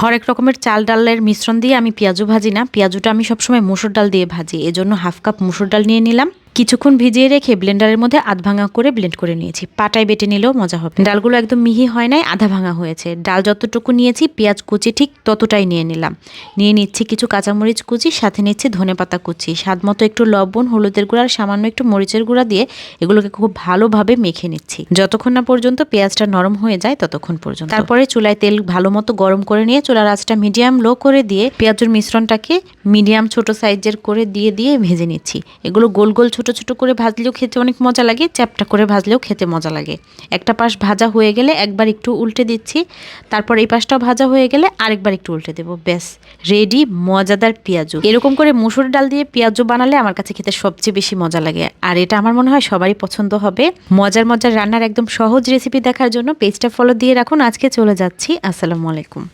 হরেক রকমের চাল ডালের মিশ্রণ দিয়ে আমি পেঁয়াজু ভাজি না। পেঁয়াজুটা আমি সবসময় মুসুর ডাল দিয়ে ভাজি। এজন্য হাফ কাপ মুসুর ডাল নিয়ে নিলাম। কিছুক্ষণ ভিজিয়ে রেখে ব্লেন্ডারের মধ্যে আধ ভাঙা করে ব্লেন্ড করে নিয়েছি। পাটায় বেটে নিলেও মজা হবে। ডালগুলো একদম মিহি হয় নাই, আধা ভাঙা হয়েছে। ডাল যতটুকু নিয়েছি, পেঁয়াজ কুচি ঠিক ততটাই নিয়ে নিলাম। নিয়ে নিচ্ছি কিছু কাঁচামরিচ কুচি, সাথে নিচ্ছি ধনে পাতা কুচি। স্বাদ মতো একটু লবণ, হলুদের গুঁড়া, আর সামান্য একটু মরিচের গুঁড়া দিয়ে এগুলোকে খুব ভালোভাবে মেখে নিচ্ছি। যতক্ষণ না পর্যন্ত পেঁয়াজটা নরম হয়ে যায়, ততক্ষণ পর্যন্ত। তারপরে চুলায় তেল ভালো মতো গরম করে নিয়ে চুলার আঁচটা মিডিয়াম লো করে দিয়ে পেঁয়াজের মিশ্রণটাকে মিডিয়াম ছোট সাইজের করে দিয়ে দিয়ে ভেজে নিচ্ছি। এগুলো গোল গোল ছোট ছোট করে ভাজলেও খেতে অনেক মজা লাগে, চ্যাপটা করে ভাজলেও খেতে মজা লাগে। একটা পাশ ভাজা হয়ে গেলে একবার একটু উল্টে দিচ্ছি, তারপর এই পাশটাও ভাজা হয়ে গেলে আরেকবার একটু উল্টে দেবো, ব্যাস রেডি মজাদার পেঁয়াজু। এরকম করে মুসুর ডাল দিয়ে পেঁয়াজু বানালে আমার কাছে খেতে সবচেয়ে বেশি মজা লাগে। আর এটা আমার মনে হয় সবারই পছন্দ হবে। মজার মজার রান্নার একদম সহজ রেসিপি দেখার জন্য পেজটা ফলো দিয়ে রাখুন। আজকে চলে যাচ্ছি, আসসালামু আলাইকুম।